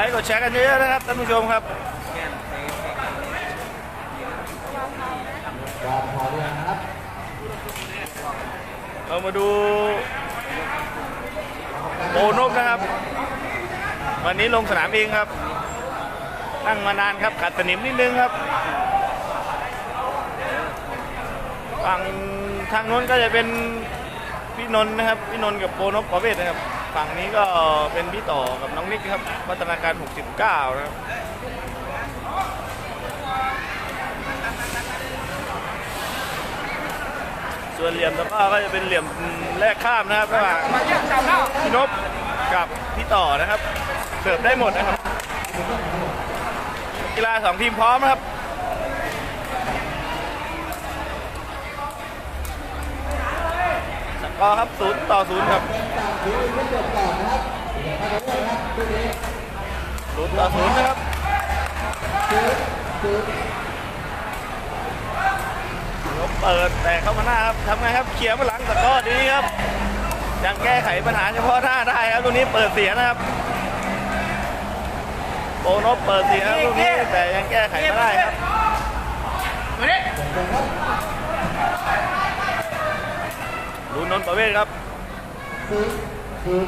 ลค์กดแชร์กันเยอะๆนะครับท่านผู้ชมครับการพอเรื่องนะครับเรามาดูโอนกนะครับ วันนี้ลงสนามเองครับ ตั้งมานานครับขัดสนิมนิดนึงครับฝั่งทางโน้นก็จะเป็นพี่นนท์นะครับ พี่นนท์กับโปนกประเวศนะครับ ฝั่งนี้ก็เป็นพี่ต่อกับน้องนิกครับพัฒนาการ 69 นะครับส่วนเหลี่ยมตะกร้อก็จะเป็นเหลี่ยมแรกข้ามนะครับระหว่างพี่นพกับพี่ต่อนะครับ เสิร์ฟได้หมดนะครับ กีฬาสองทีมพร้อมนะครับ สกอครับศูนย์ต่อศูนย์ครับศูนย์ต่อศูนย์นะครับเปิดแต่เข้ามาหน้าครับทำไงครับเคลียร์มาหลังสกอร์ดีครับ ยังแก้ไขปัญหาเฉพาะหน้าได้ครับตรงนี้เปิดเสียนะครับโบนบเปิดเสียครับตรงนี้แต่ยังแก้ไขไม่ได้ครับ ลุนนนท์ประเวศครับคือคือ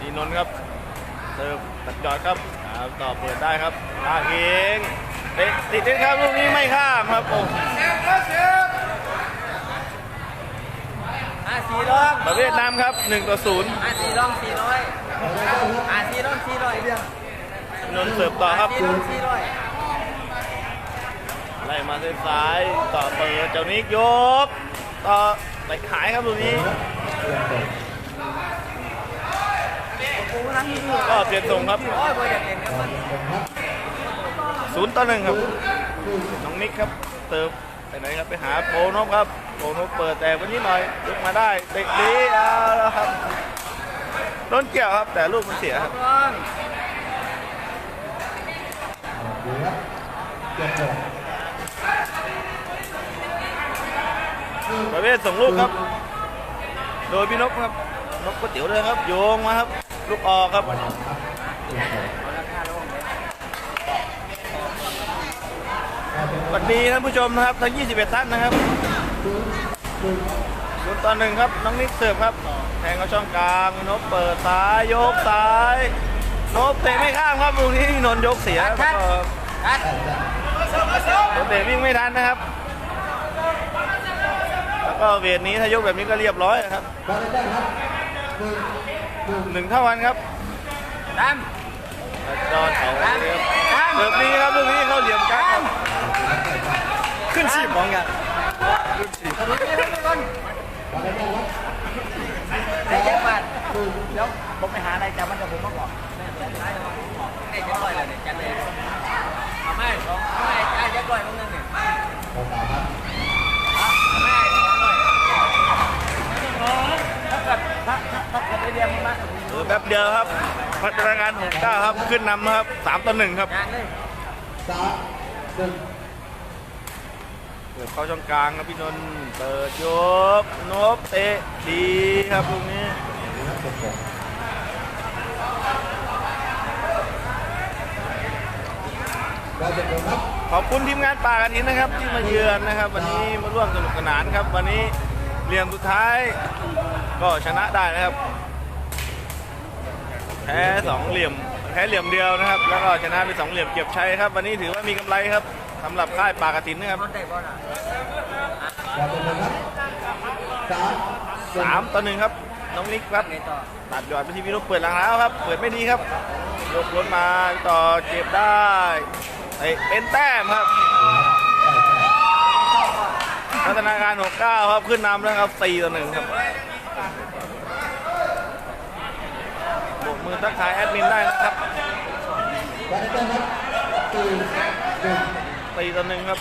ดีนนท์ครับเติมตัดจอดครับอ่าต่อเปิดได้ครับลากเองเตะติดเล่นครับลูกนี้ไม่ข้ามครับโอ้อะสี่ร้องประเวศนำครับ1ต่อ0อะสี่ร้องสี่ร้อยอะสี่ร้องสี่ร้อยเรื่องนนท์เสิร์ฟต่อครับสี่ร้องสี่ร้อยไล่มาเส้นซ้ายต่อเปิดเจ้านิกยกต่อ ไปขายครับตรงนี้ก็เปลี่ยนทรงครับศูนย์ต่อหนึ่งครับน้องนิกครับเติมไปไหนครับไปหาโปนบครับโปนบเปิดแต่วันนี้หน่อยยกมาได้เตะดีเอาแล้วครับโดนเกี่ยวครับ แต่ลูกมันเสียครับร้องดูครับเจ็ด ประเภทส่งลูกครับ โดยพี่นกครับนกก๋วยเตี๋ยวเลยครับ โยงมาครับ ลูกออกครับสวัสดีท่านผู้ชมนะครับทั้ง 21 ท่านนะครับศูนย์ต่อหนึ่งครับ น้องนิกเสิร์ฟครับแทงเข้าช่องกลางนบเปิดซ้ายยกซ้ายนบเตะไม่ข้ามครับลูกนี้นนท์ยกเสียแล้วก็คัดนบเตะวิ่งไม่ทันนะครับแล้ว ก็เวทนี้ถ้ายกแบบนี้ก็เรียบร้อยครับการได้ครับคือคือหนึ่งเท่ากันครับดจอนเขาครับเสิร์ฟดีครับลูกนี้เข้าเหลี่ยมกลางครับขึ้นชีพมองกันำนี่ให้ทุกคนการได้ครับได้เยอะมากเดี๋ยวผมไปหาอะไรจำมันกับผมมาก่อนได้เยอะร้อยเลยเนี่ยจัดเลยเอาไม่สองเอาไม่จ่ายเยอะร้อยมึงนึงเนี่ย ต่อต่อครับ เอาไม่สองร้อยถ้า เกิดถ้าถ้าเกิดได้เรียนมากเอแป๊บเดียวครับ พัฒนาการ69ครับขึ้นนำนะครับ3ต่อ1ครับงานเลยสามหนึ่งเปิดเข้าช่องกลางครับพี่นนท์เปิดยกนบเตะดีครับลูกนี้ขอบคุณทีมงานป่ากระถินนะครับ ที่มาเยือนนะครับ วันนี้มาร่วมสนุกสนานครับ วันนี้เหลี่ยมสุดท้าย ก็ชนะได้นะครับแพ้สองเหลี่ยมแพ้เหลี่ยมเดียวนะครับ แล้วก็ชนะไปสองเหลี่ยมเก็บชัยครับ วันนี้ถือว่ามีกำไรครับสำหรับค่ายปากระถินนะครับสามต่อหนึ่งครับน้องนิกครับตัดยอดไปที่พี่นุ๊กเปิดหลังแล้วครับ เปิดไม่ดีครับยกล้นมาต่อเจ็บได้เตะเป็นแต้มครับพัฒนาการ69ครับขึ้นนำแล้วครับ4ต่อ1ครับโบกมือ ทักทายแอดมินได้นะครับการได้ครับสี่หนึ่งครับ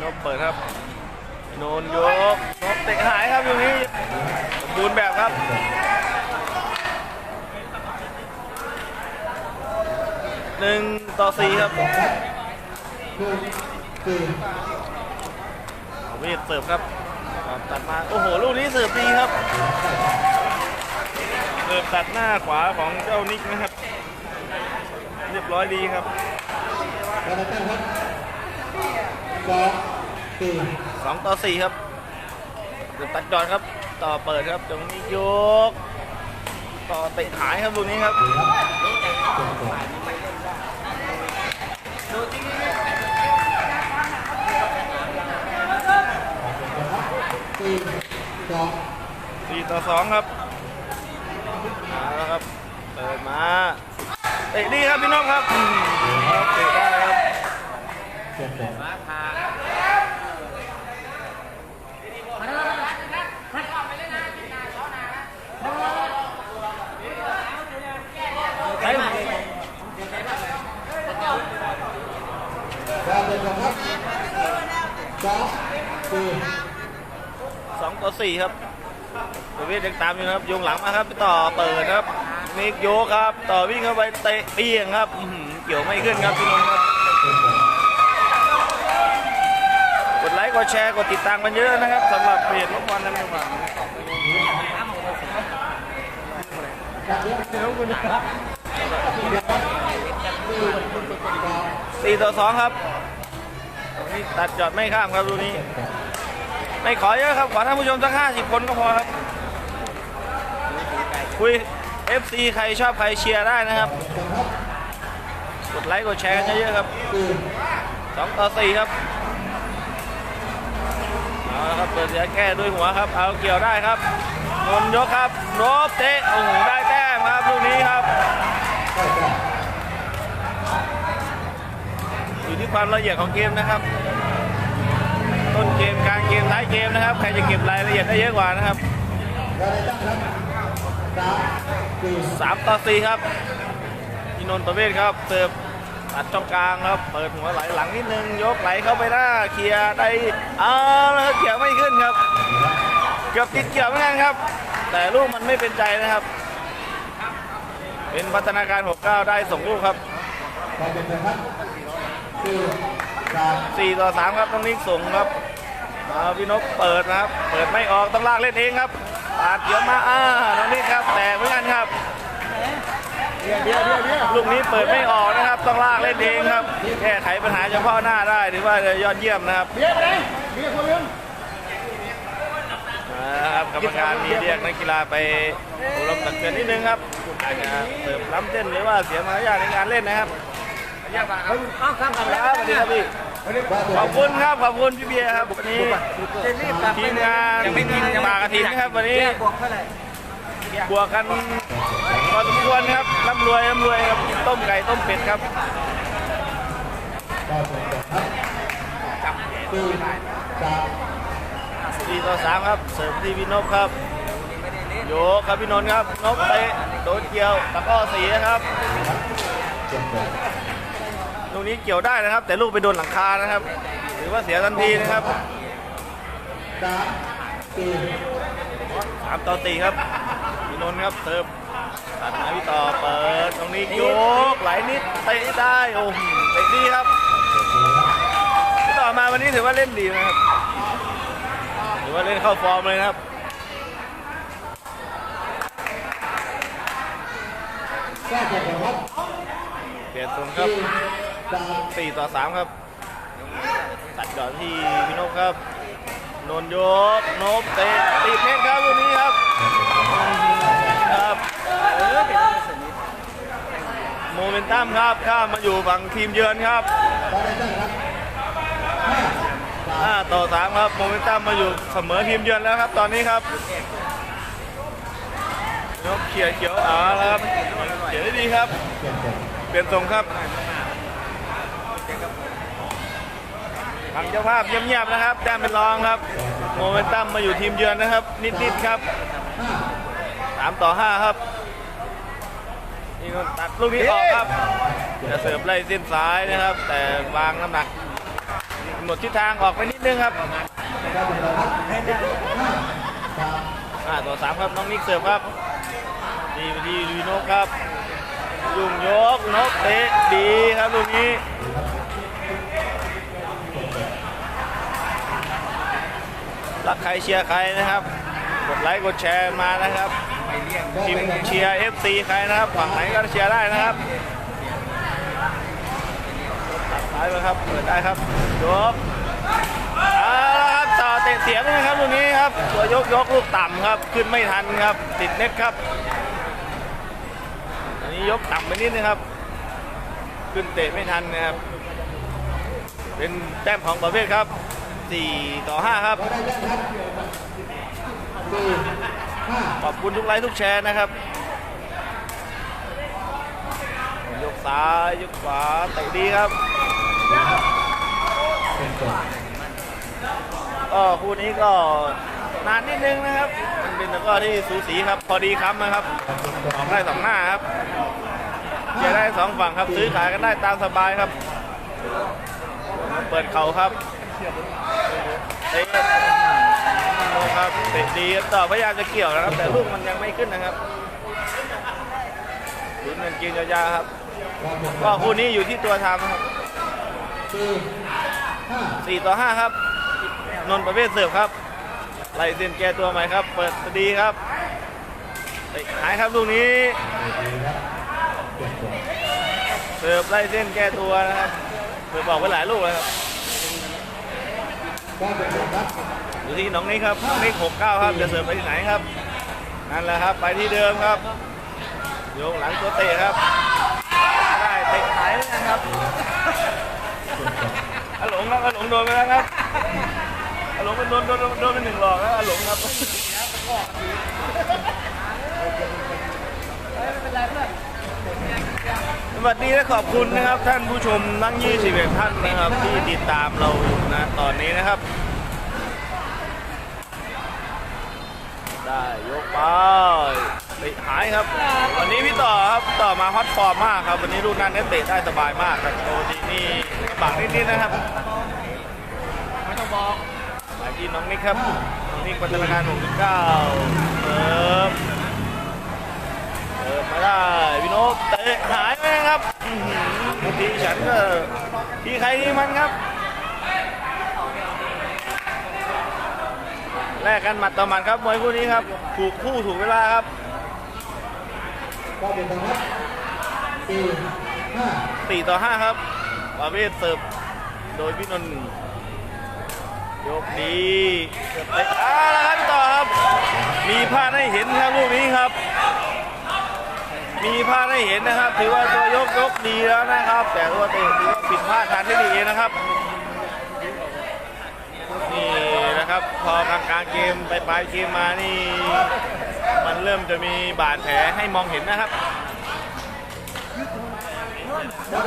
นบเปิดครับ โนนยกนบเตะหายครับอยู่นี้สมบูรณ์แบบครับหนึ่งต่อสี่ครับคือสี่เวทเสิร์ฟครับ ตัดมา โอ้โห ลูกนี้เสิร์ฟดีครับ เกิดตัดหน้าขวาของเจ้านิกนะครับ เรียบร้อยดีครับการตั้งครับสองสี่สองต่อสี่ครับเกิดตัดจอดครับ ต่อเปิดครับตรงนี้ยก ต่อเตะหายครับลูกนี้ครับสี่สองสี่ต่อสองครับ แล้วครับ เปิดมาเตะดีครับพี่น้องครับเตะได้ครับมาพาห้ารเดินครับสองสองต่อสี่ครับ เภทยังตามอยู่นะครับโยงหลังมาครับไปต่อเปิดครับนิกโยครับ ต่อวิ่งเข้าไปเตะเปียงครับเกี่ยวไม่ขึ้นครับพี่น้องครับกดไลค์กดแชร์กดติดตามกันเยอะนะครับสำหรับเพจลูกบอลนั่นการเดินะครับสี่สองสี่ต่อสองครับตรงนี้ตัดจอดไม่ข้ามครับดูนี้ ไม่ขอเยอะครับ ขอท่านผู้ชมสักห้าสิบคนก็พอครับ คุย FC ใครชอบใครเชียร์ได้นะครับ กดไลค์กดแชร์กันเยอะๆครับสองต่อสี่ครับเอาละครับเปิดเสียแก้ด้วยหัวครับ เอาเกี่ยวได้ครับนนยกครับโนบเตะโอ้โหได้แต้มครับลูกนี้ครับอยู่ที่ความละเอียดของเกมนะครับ ต้นเกมกลางเกมท้ายเกมนะครับ ใครจะเก็บรายละเอียดได้เยอะกว่านะครับการตั้งครับ สามสี่3ต่ครับพี่นนท์ประเวศครับเสิร์ฟตัดช่องกลางครับ เปิดหัวไหลหลังนิดนึง ยกไหลเข้าไปหน้าเคลียได้อ้าวแล้วเกี่ยไม่ขึ้นครับ เกือบติดเกี่ยวเหมือนกันครับ แต่ลูกมันไม่เป็นใจนะครับ เป็นพัฒนาการ 69 ได้ส่งลูกครับสี่ต่อ3ครับต้องนิกส่งครับมาพี่นกเปิดนะครับ เปิดไม่ออกต้องลากเล่นเองครับ ปาดเดี๋ยวมาอ่าน้องนิกครับแต่เหมือนกันครับเดี๋ยวเดี๋ยวเดี๋ยวเดี๋ยวลูกนี้เปิดไม่ออกนะครับ ต้องลากเล่นเองครับ แก้ไขปัญหาเฉพาะหน้าได้ถือว่ายอดเยี่ยมนะครับเดี๋ยวไปไหนเดี๋ยวคนเรื่องนะครับกรรมการมีเรียกนักกีฬาไปอบรมตักเตือนนิดนึงครับอาจจะเติมล้ำเต้นหรือว่าเสียมารยาทในการเล่นนะครับเอาข้ามกันคแล้วรับสวัสดีครับพี่ ขอบคุณครับขอบคุณพี่เบียร์ครับวันนี้จะรีบกลับทีมงานปากระถินนครับวันนี้บวกเท่าไหร่บวกกันพอสมควรครับร่ำรวยร่ำรวยครับต้มไก่ต้มเป็ดครับก็เดินครับสี่สามสี่ต่อสามครับ เสริมที่พี่นพครับโยครับพี่นนท์ครับนกเตะโดนเกี่ยวตะก้อสีนะครับ เจ็ดแปดลูกนี้เกี่ยวได้นะครับ แต่ลูกไปโดนหลังคานะครับถือว่าเสียทันทีนะครับสามสี่สามต่อสี่ครับพี่นนท์ครับเติมตัดมาพี่ต่อเปิดตรงนี้โยกไหลนิดเตะได้โอ้โหเตะดีครับพี่ต่อมาวันนี้ถือว่าเล่นดีนะครับถือว่าเล่นเข้าฟอร์มเลยนะครับเปลี่ยนตรงครับ สี่ต่อสามครับ ตัดจอดที่พี่นพครับ นนท์ยกนพเตะติเน็ตครับลูกนี้ครับครับโมเมนตัมครับข้ามมาอยู่ฝั่งทีมเยือนครับกาตั้งครับห้าสาม5ต่อ3ครับโมเมนตัมมาอยู่เสมอทีมเยือนแล้วครับ ตอนนี้ครับยกเขียวเขียวอ่าแล้วครับเขียวได้ดีครับเจ็ดแปดเปลี่ยนทรงครับ ทางเจ้าภาพเงียบๆนะครับแต้มเป็นรองครับ โมเมนตัมมาอยู่ทีมเยือนนะครับ นิดๆครับสามต่อห้าครับนี่ก็ตัดลูกนี้ออกครับ จะเสิร์ฟไล่เส้นซ้ายนะครับ แต่วางน้ำหนักหมดทิศทางออกไปนิดนึงครับห้าต่อสามครับน้องนิกเสิร์ฟครับ ดีดีดีนกครับ ยุ่งยกนกเตะดีครับลูกนี้ รักใครเชียร์ใครนะครับ กดไลค์กดแชร์มานะครับทีมเชียร์ FC ใครนะครับฝั่งไหนก็เชียร์ได้นะครับตัดซ้ายไปครับเปิดได้ครับยกเอาละครับต่อเตะเสียบนะครับลูกนี้ครับตัวยกยกลูกต่ำครับ ขึ้นไม่ทันครับ ติดเน็ตครับอันนี้ยกต่ำไปนิดนึงครับ ขึ้นเตะไม่ทันนะครับ เป็นแต้มของประเภทครับ 4 ต่อ5ครับก็ได้แต้มครับ ขอบคุณทุกไลค์ทุกแชร์นะครับ ยกซ้าย ยกขวาเตะดีครับก็คู่นี้ก็นานนิดนึงนะครับ มันเป็นตะกร้อที่สูสีครับ พอดีคำนะครับออกได้สองหน้าครับเชียร์ได้สองฝั่งครับ ซื้อขายกันได้ตามสบายครับ เปิดเข่าครับ เตะลงครับเตะดีต่อพยายามจะเกี่ยวนะครับ แต่ลูกมันยังไม่ขึ้นนะครับลุ้นเงินกินยาวๆครับก็คู่นี้อยู่ที่ตัวทำครับสี่ต่อ5ครับ นนท์ประเภทเสิร์ฟครับไล่เส้นแก้ตัวใหม่ครับ เปิดดีครับหายครับลูกนี้ เสิร์ฟไล่เส้นแก้ตัวนะครับเคยบอกไว้หลายลูกแล้วครับ ก็เป็นตัวครับ อยู่ที่น้องนิกครับน้องนิก69ครับ จะเสิร์ฟไปที่ไหนครับ นั่นแหละครับ ไปที่เดิมครับ โยงหลังตัวเตะครับ ได้เตะหายเหมือนกันครับอาหลงครับอาหลงโดนไปแล้วครับอาหลงเป็นโดนโดนโดนเป็นหนึ่งหลอกแล้วอาหลงครับส วัสดีและขอบคุณนะครับ ท่านผู้ชมทั้ง 21 ท่านนะครับ ที่ติดตามเรานะตอนนี้นะครับ ได้ยกไปเตะหายครับ วันนี้พี่ต่อครับต่อมาฮอตฟอร์มมากครับ วันนี้ลูกนั้นเน้นเตะได้สบายมากครับโตทีนี่ลำบากนิดๆนะครับไม่ต้องบอกไปที่น้องนิกครับน้องนิกพัฒนาการ69เติมเติมมา ได้พี่โนตเตะหายไปครับทีฉันก็ทีใครที่มันครับแลกกันหมัดต่อหมัดครับมวยคู่นี้ครับ ถูกคู่ถูกเวลาครับก็เป็นตัวครับสี่ห้าครับประเภทเสิร์ฟโดยพี่นนท์ยกดีเอ้าวแล้วครับต่อครับ มีพลาดให้เห็นครับลูกนี้ครับ มีพลาดให้เห็นนะครับ ถือว่าตัวยกยกดีแล้วนะครับ แต่ตัวเตะถือว่าผิดพลาดทางเทคนิคนะครับนี่นะครับ พอกลางกลางเกมไปปลายเกมมานี่ มันเริ่มจะมีบาดแผลให้มองเห็นนะครับถ้า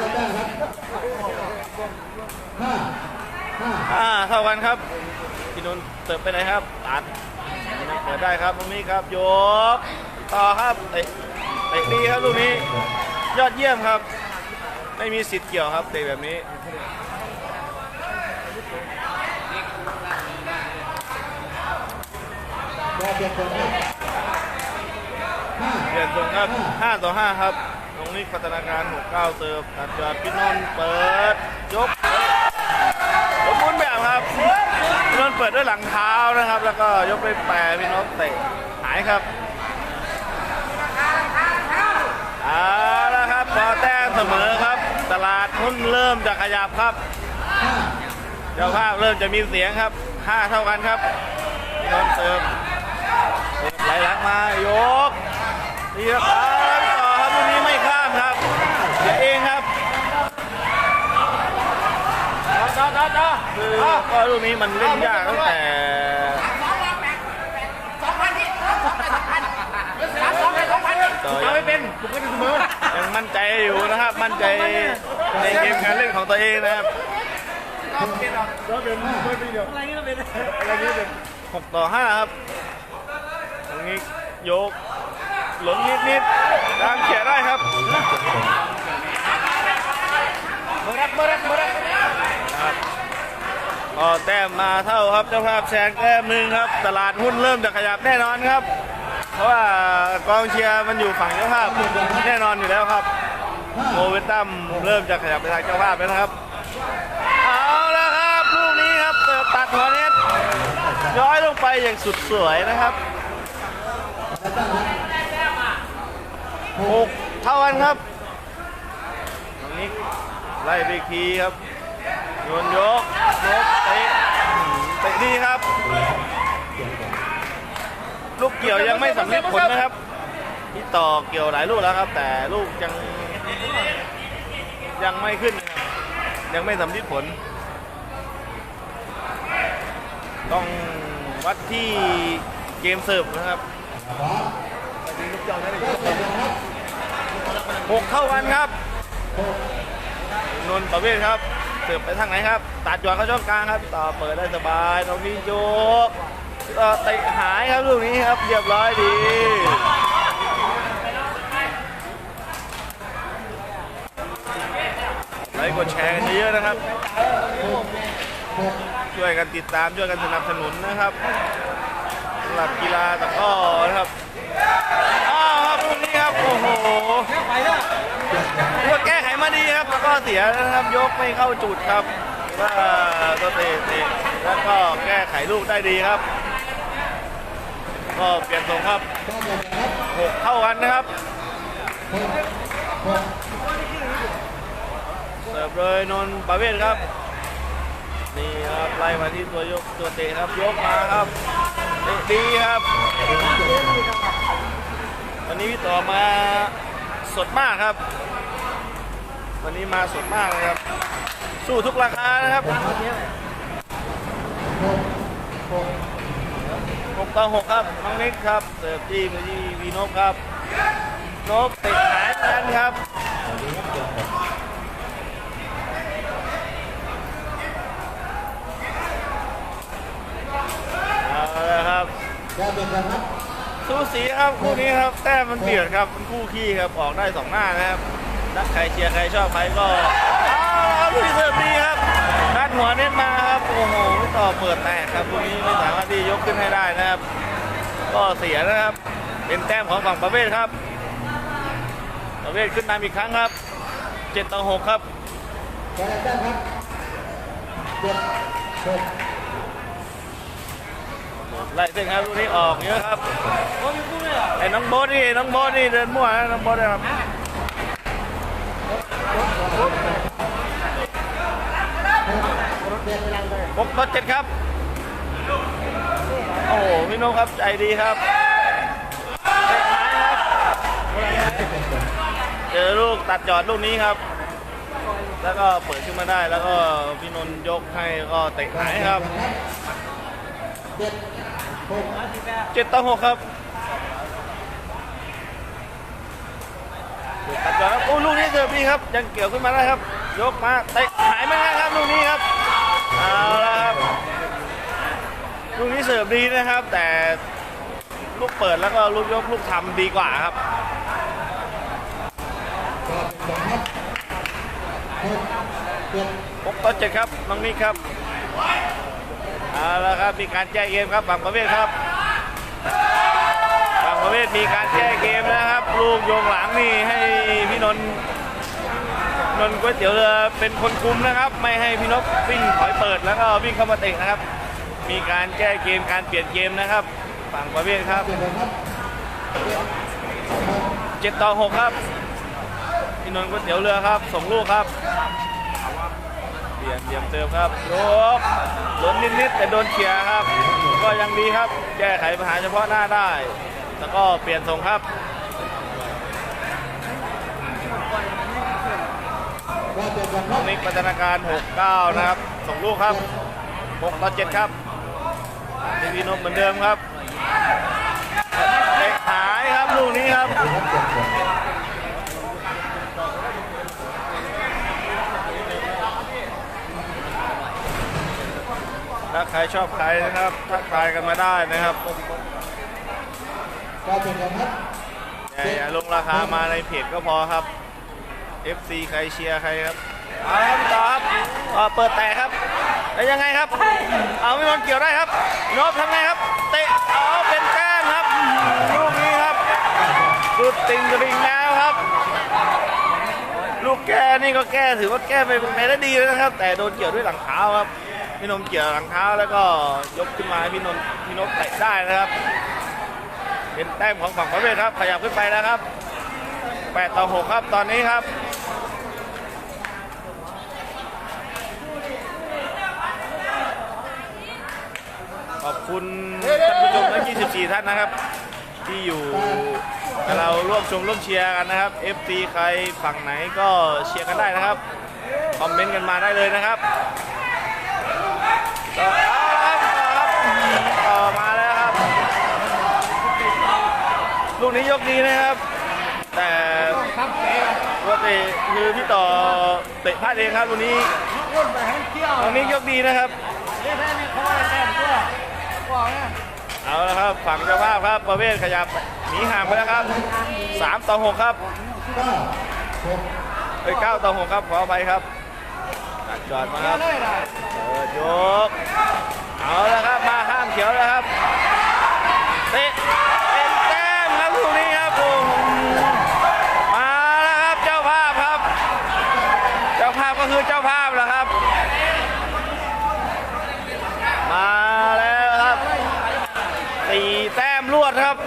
ห้าอ่าเท่ากันครับพี่นนท์เติบไปไหนครับตัดเปิดได้ครับตรงนี้ครับยกต่อครับเตะ เตะดีครับลูกนี้ ยอดเยี่ยมครับ ไม่มีสิทธิ์เกี่ยวครับเตะแบบนี้เปลี่ยนตรับห้าเปลี่ยนทรงครับ 5 ต่อ 5 ครับ ตรงนี้พัฒนาการ69เติมตัดจอดพี่นนท์เปิดยกสมบูรณ์แบบครับพี่นนท์เปิดด้วยหลังเท้านะครับ แล้วก็ยกไปแปรพี่นนท์เตะหายครับ เอาละครับพอแต้มเสมอครับ ตลาดหุ้นเริ่มจะขยับครับ เจ้าภาพเริ่มจะมีเสียงครับ5เท่ากันครับพี่นนท์เติมเติมไหลหลังมายกดีครับเอาละพี่ต่อครับลูกนี้ไม่ข้ามครับเสียเองครับต่อต่อต่อคือก็ลูกนี้มันเล่นยากตั้งแต่ ต่อยังไม่เป็นผมก็จะเสมอยังมั่นใจอยู่นะครับ มั่นใจในเกมการเล่นของตัวเองนะครับหกต่อห้าครับตรงนี้ยกหลงนิดนิดๆทางเขียได้ครับเบอร์รับเบอร์รับเบอร์รับครับก็แต้มมาเท่าครับเจ้าภาพแซงแต้มหนึ่งครับ ตลาดหุ้นเริ่มจะขยับแน่นอนครับ เพราะว่ากองเชียร์มันอยู่ฝั่งเจ้าภาพแน่นอนอยู่แล้วครับโมเวนตัมเริ่มจะขยับไปทางเจ้าภาพแล้วนะครับ เอาแล้วครับลูกนี้ครับเติบตัดหัวเน็ตย้อยลงไปอย่างสุดสวยนะครับหกเท่ากันครับตรงนี้ไล่ไปอีกทีครับโยนยกยกเตะเตะดีครับ ลูกเกี่ยวยังไม่สำเร็จผลนะครับที่ต่อเกี่ยวหลายลูกแล้วครับ แต่ลูกยังยังไม่ขึ้นครับยังไม่สำเร็จผล ต้องวัดที่เกมเสิร์ฟนะครับหกเข้ากันครับนนท์ประเวศครับเสิร์ฟไปทางไหนครับ ตัดจอดเข้าช่องกลางครับ ต่อเปิดได้สบายตรงนี้โยก เตะหายครับลูกนี้ครับเรียบร้อยดีไลค์กดแชร์กันเยอะนะครับ ช่วยกันติดตามช่วยกันสนับสนุนนะครับสำหรับกีฬาตะก้อนะครับอ้าวครับลูกนี้ครับโอ้โหไปแล้วเพื่อแก้ไขมาดีครับแล้วก็เสียนะครับ ยกไม่เข้าจุดครับว่าก็เตะเตะแล้วก็แก้ไขลูกได้ดีครับ ก็เปลี่ยนทรงครับหกเข้ากันนะครับเสิร์ฟเลยนนประเวศครับนี่ครับไล่มาที่ตัวยกตัวเตะครับยกมาครับเตะดีครับ วันนี้พี่ต่อมาสดมากครับ วันนี้มาสดมากเลยครับ สู้ทุกราคานะครับ หกหก ห กต่อหกครับน้องนิกครับเสิร์ฟที่ไปที่วีนบครับนบติดหายเหมือนกันครับสวัสดีครับเจ็ดหกเอาละครับก็เป็นกันครับสูสีครับคู่นี้ครับแต้มมันเบียดครับมันคู่ขี้ครับออกได้สองหน้านะครับนักใครเชียร์ใครชอบใครก็ อ้าวลูกนี้เสิร์ฟดีครับด้านหัวเน้นมาครับ โอ้โหไม่ต่อเปิดแตกครับคู่นี้ไม่สามารถที่ยกขึ้นให้ได้นะครับ ก็เสียนะครับ เป็นแต้มของฝั่งประเวศครับประเวศขึ้นนำอีกครั้งครับเจ็ดต่อหกครับก็ได้แต้มครับเจ็ดไล่เส้นครับลูกนี้ออกเยอะครับไอ้น้องโบ๊ทนี่น้องโบ๊ทนี่เดินมั่วนะน้องโบ๊ทนะครับ หกต่อเจ็ดครับ โอ้โหพี่นกครับใจดีครับเตะท้ายครับ เจอลูกตัดจอดลูกนี้ครับ แล้วก็เปิดขึ้นมาได้แล้วก็พี่นนท์ยกให้ก็เตะหายครับเจ็ดต่อหกครับตัดก่อนครับโอ้ลูกนี้เสิร์ฟดีครับ ยังเกี่ยวขึ้นมาได้ครับ ยกมาเตะหายไม่ได้ครับลูกนี้ครับ เอาละครับลูกนี้เสิร์ฟดีนะครับ แต่ลูกเปิดแล้วก็ลูกยกลูกทำดีกว่าครับครบหกเจ็ดหกต่อเจ็ดครับน้องนิกครับเอาละครับมีการแจ้เกมครับฝั่งประเวศครับฝั่งประเวศมีการแจ้เกมนะครับ ลูกโยงหลังนี่ให้พี่นนท์ นนท์ก๋วยเตี๋ยวเรือเป็นคนคุมนะครับ ไม่ให้พี่นกวิ่งถอยเปิดแล้วก็วิ่งเข้ามาเตะนะครับ มีการแก้เกมการเปลี่ยนเกมนะครับ ฝั่งประเวศครับเจ็ดหกครับเจ็ดต่อหกครับพี่นนท์ก๋วยเตี๋ยวเรือครับส่งลูกครับเปลี่ยนเตรียมเติมครับยกล้นนิดๆแต่โดนเขียครับ ก็ยังดีครับ แก้ไขปัญหาเฉพาะหน้าได้ แล้วก็เปลี่ยนส่งครับ ก็เป็ นกันคน้รัอบงนิกพัฒนาการ 69 นะครับส่งลูกครับ 6 ต่อ 7 ครับทีพีนพเหมือนเดิมครับเด็กหายครับลูกนี้ครับครับเจ็ดหกถ้าใครชอบใครนะครับทักทายกันมาได้นะครับก็เป็นกันครับอย่าอย่าลงราคามาในเพจก็พอครับ FC ใครเชียร์ใครครับเอาครับต่อครับอ่าเปิดแตกครับแล้วยังไงครับ เอาไม่โดนเกี่ยวได้ครับนบทำไงครับ เตะเอาเป็นแต้มครับลูกนี้ครับสุดติงกริงแล้วครับ ลูกแก้นี่ก็แก้ถือว่าแก้ไปไปได้ดีเลยนะครับ แต่โดนเกี่ยวด้วยหลังเท้าครับพี่นมเกี่ยวหลังเท้าแล้วก็ยกขึ้นมาให้พี่นนท์พี่นพเตะได้นะครับ เป็นแต้มของฝั่งประเวศครับ ขยับขึ้นไปแล้วครับ8ต่อ6ครับตอนนี้ครับ ขอบ คุณท่านผู้ชมทั้ง 24 ท่านนะครับ ที่อยู่กับเราร่วมชมร่วมเชียร์กันนะครับ FT ใครฝั่งไหนก็เชียร์กันได้นะครับ คอมเมนต์กันมาได้เลยนะครับต่อเอาละครับต่อครับต่อมาแล้วครับ ลูกนี้ยกดีนะครับ แต่ปกติคือพี่ต่อเตะพลาดเองครับลูกนี้ลูกนี้ยกดีนะครับ ฝั่งเจ้าภาพครับ ประเวศขยับหนีห่างไปแล้วครับ3ต่อ6ครับเก้าหกเอ้ย9ต่อ6ครับขออภัยครับตัดจอดมาครับเปิดยกเอาละครับมาข้ามเขียวแล้วครับเตะเป็นแต้มครับลูกนี้ครับโอ้โหมาแล้วครับเจ้าภาพครับ เจ้าภาพก็คือเจ้าภาพแหละครับ มาแล้วครับตีแต้มรวดครับ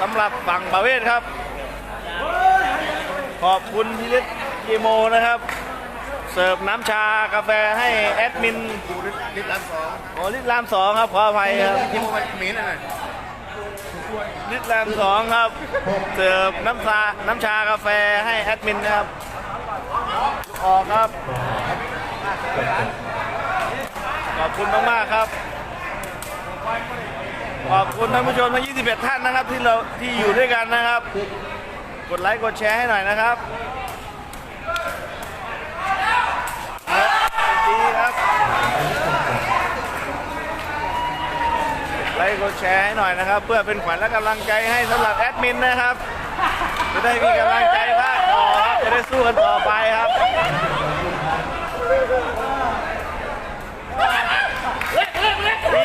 สำหรับฝั่งประเวศครับ ขอบคุณพิริศกีโมนะครับ เสิร์ฟน้ำชากาแฟให้แอดมินลิตรละสองโอลิสลามสองครับขออภัยครับที่มันเหม็นอะไรลิสลามสองครับ เสิร์ฟน้ำชาน้ำชากาแฟให้แอดมินนะครับออกครับขอบคุณมาก ๆ ครับ ขอบคุณท่านผู้ชมทั้ง 21 ท่านนะครับ ที่เราที่อยู่ด้วยกันนะครับ กดไลค์กดแชร์ให้หน่อยนะครับดีครับไลค์กดแชร์ให้หน่อยนะครับ เพื่อเป็นขวัญและกำลังใจให้สำหรับแอดมินนะครับ จะได้มีกำลังใจภาคต่อครับจะได้สู้กันต่อไปครับ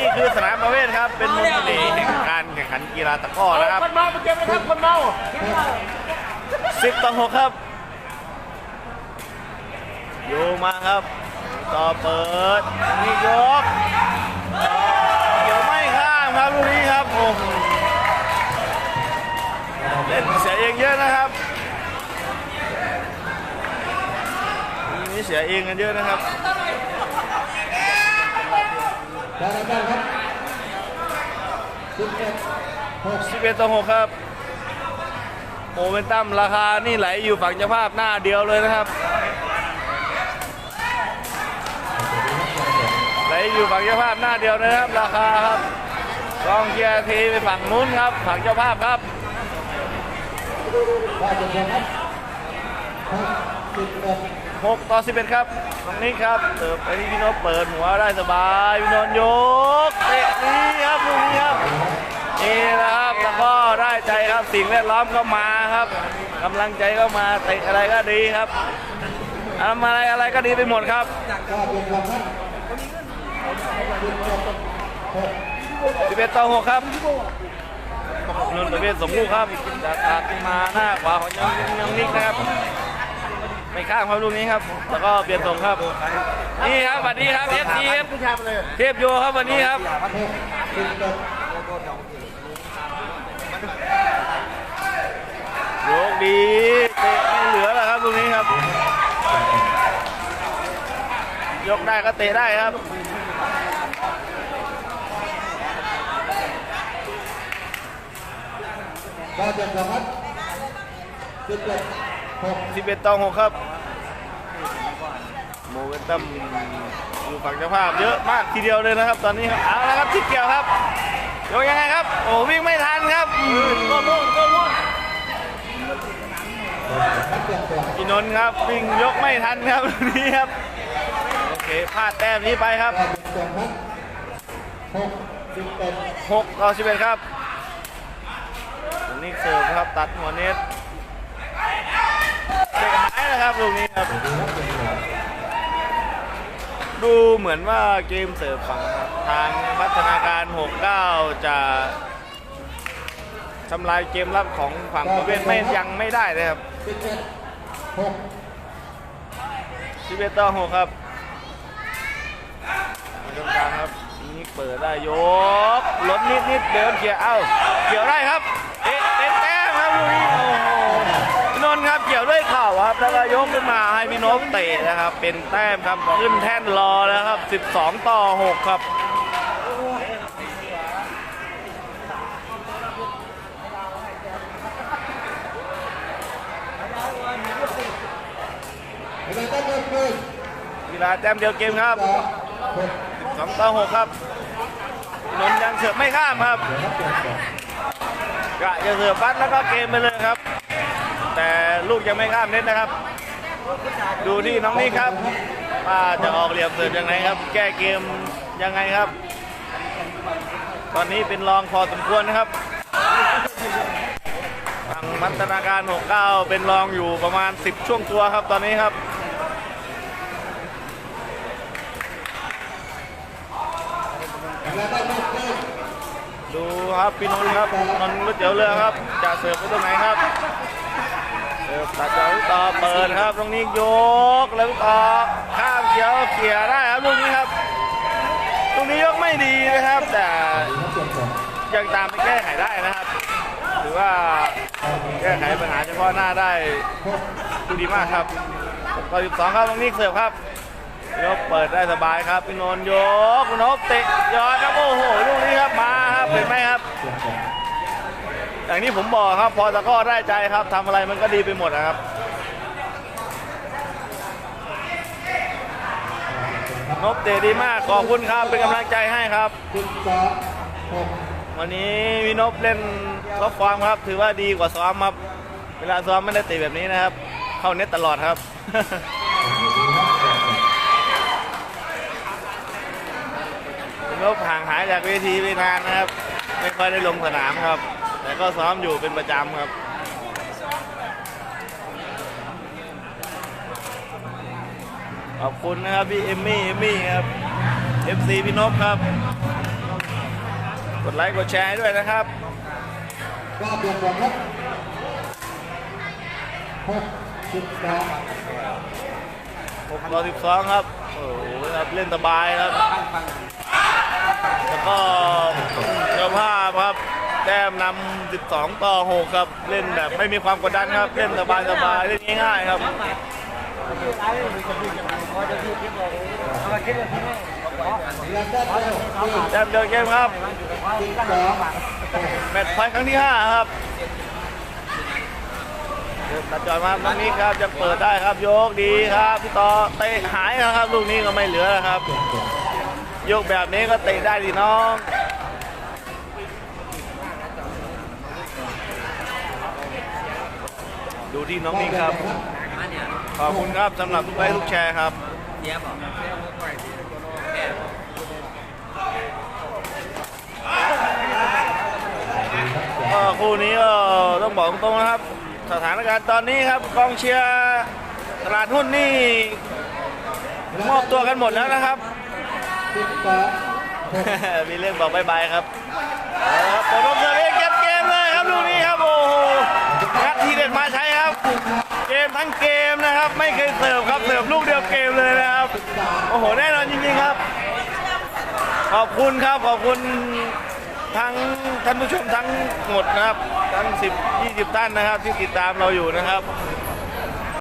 นี่คือสนามประเวศครับ เป็นมนตรีแห่งการแข่งขันกีฬาตะกร้อนะครับ คนเมาไปเก็บเลยครับคนเมาสิบต่อหกครับโยงมาครับ ต่อเปิดนี่ยกเกี่ยวไม่ข้ามครับลูกนี้ครับโอ้โหเล่นเสียเองเยอะนะครับลูกนี้เสียเองกันเยอะนะครับได้ แล้วทต้านครั11ต่อ6ครับโมเมนตัมราคานี่ไหลอยู่ฝั่งเจ้าภาพหน้าเดียวเลยนะครับ ไหลอยู่ฝั่งเจ้าภาพหน้าเดียวนะครับ ราคาครับกองเชียร์ทีไปฝั่งนู้นครับฝั่งเจ้าภาพครับ11 6 ต่อ 11 ครับตรงนี้ครับเติบไปที่พี่โนตเปิดหัวได้สบายพี่โนยกเตะนี้ครับลูกนี้ครับนี่นะครับแล้วก็ได้ใจครับสิ่งแวดล้อมก็มาครับกำลังใจก็มาเตะอะไรก็ดีครับทำอะไรอะไรก็ดีไปหมดครับสิบเอ็ดหก11ต่อ6ครับนนทเวศสมลูกครับจากตัดมาหน้าขวาของยังยังนิกนะครับ ไม่ข้ามครับลูกนี้ครับ แล้วก็เปลี่ยนตรงครับ นี่ครับสวัสดีครับเอฟซีเทพโยครับวันนี้ครับโยกดีเตะไม่เหลือแล้วครับลูกนี้ครับ ยกได้ก็เตะได้ครับได้จนครบครับ สิบเอ็ดหก11ต่อ6ครับโมเมนตัมอยู่ฝั่งเจ้าภาพเยอะมากทีเดียวเลยนะครับ ตอนนี้ครับเอาละครับทิศเกี่ยวครับโยกยังไงครับ โอ้วิ่งไม่ทันครับก็มุ่งก็มุ่งนักเตะตัวพี่นนท์ครับวิ่งยกไม่ทันครับนี้ครับโอเคพลาดแต้มนี้ไปครับได้จนครบครับหกสิบเอ็ด6ต่อ11ครับตรงนี้เสิร์ฟครับตัดหัวเน็ต เตะหายนะครับลูกนี้ครับ ดูเหมือนว่าเกมเสิร์ฟฝั่งทางพัฒนาการ 69 จะทำลายเกมรับของฝั่งประเภทไม่ยังไม่ได้นะครับสิเอ็ดหก11ต่อ6ครับตรงกลางครับนี่เปิดได้ยกล้นนิดนิดๆเดินเกี่ยวเอ้าเกี่ยวได้ครับ ไม่เข่าครับแล้วก็ยกขึ้นมาให้พี่นพเตะนะครับ เป็นแต้มครับขึ้นแท่นรอแล้วครับ 12 ต่อ 6 ครับเวลาแต่คือกีฬาแต้มเดียวเกมครับ12ต่อ 6 ครับนนยังเสิร์ฟไม่ข้ามครับเดี๋ยวครับเปลี่ยนก่อนกะจะเสิร์ฟปัดแล้วก็เกมไปเลยครับ แต่ลูกยังไม่ข้ามเน็ตนะครับ ดูที่น้องนี่ครับว่าจะออกเหลี่ยมเสิร์ฟยังไงครับ แก้เกมยังไงครับ ตอนนี้เป็นรองพอสมควรนะครับทางมัตนาการ 69 เป็นรองอยู่ประมาณ 10 ช่วงตัวครับ ตอนนี้ครับดูครับพี่นนท์ครับนนท์รถเจ๋วเรือครับจะเสิร์ฟไปตรงไหนครับ ตัดจากลูกต่อเปิดครับตรงนี้ยกแล้วลูกต่อข้ามเขียวเขี่ยได้ครับลูกนี้ครับลูกนี้ยกไม่ดีนะครับ แต่ยังตามไปแก้ไขได้นะครับถือว่าแก้ไขปัญหาเฉพาะหน้าได้ดูดีมากครับต่อ12ครับตรงนี้เสิร์ฟครับยกเปิดได้สบายครับพี่นนท์ยกนพเตะยอดครับโอ้โหลูกนี้ครับมาครับเห็นไหมครับ อย่างที่ผมบอกครับ พอตะก้อได้ใจครับทำอะไรมันก็ดีไปหมดนะครับนบเตะดีมากขอบคุณครับเป็นกำลังใจให้ครับ วันนี้วินบเล่นท็อปฟอร์มครับ ถือว่าดีกว่าซ้อมครับเวลาซ้อมไม่ได้เตะแบบนี้นะครับ เข้าเน็ตตลอดครับวินบห่างหายจากเวทีไปนานนะครับ ไม่ค่อยได้ลงสนามครับ แต่ก็ซ้อมอยู่เป็นประจำครับขอบคุณนะครับพี่เอมมี่เอมมี่ครับ FC พี่นพครับ กดไลค์กดแชร์ด้วยนะครับก็เปลี่ยนก่อนครับหกสิบสอง6ต่อ12ครับโอ้โหครับเล่นสบายครับแล้วก็เจ้าภาพครับ แต้มนำ12 ต่อ 6 ครับ เล่นแบบไม่มีความกดดันครับ เล่นสบายสบายเล่นง่ายๆครับแต้มเดียวเกมครับ แมตช์พอยต์ครั้งที่ 5 ครับตัดจอดมาตรงนี้ครับจะเปิดได้ครับโยกดีครับพี่ต่อเตะหายนะครับ ลูกนี้ก็ไม่เหลือแล้วครับยนก่อนโยกแบบนี้ก็เตะได้ดิน้อง ดูที่น้องนี่ครับขอบคุณครับสำหรับทุกไลค์ทุกแชร์ครับ เจี๊ยบเหรอก็คู่นี้ก็ต้องบอกตรงๆนะครับ สถานการณ์ตอนนี้ครับกองเชียร์ตลาดหุ้นนี่มอบตัวกันหมดแล้วนะครับ มีเรื่องบอกบายบายครับเอาละครับผมต้องเร์เองเก็บเกมเลยครับลูกนี้ครับโอ้โหงัดทีเด็ดมาใช้ เกมทั้งเกมนะครับ ไม่เคยเสิร์ฟครับเสิร์ฟลูกเดียวเกมเลยนะครับ โอ้โหแน่นอนจริงๆครับ ขอบคุณครับขอบคุณทั้งท่านผู้ชมทั้งหมดนะครับ ทั้ง 10 20 ท่านนะครับ ที่ติดตามเราอยู่นะครับ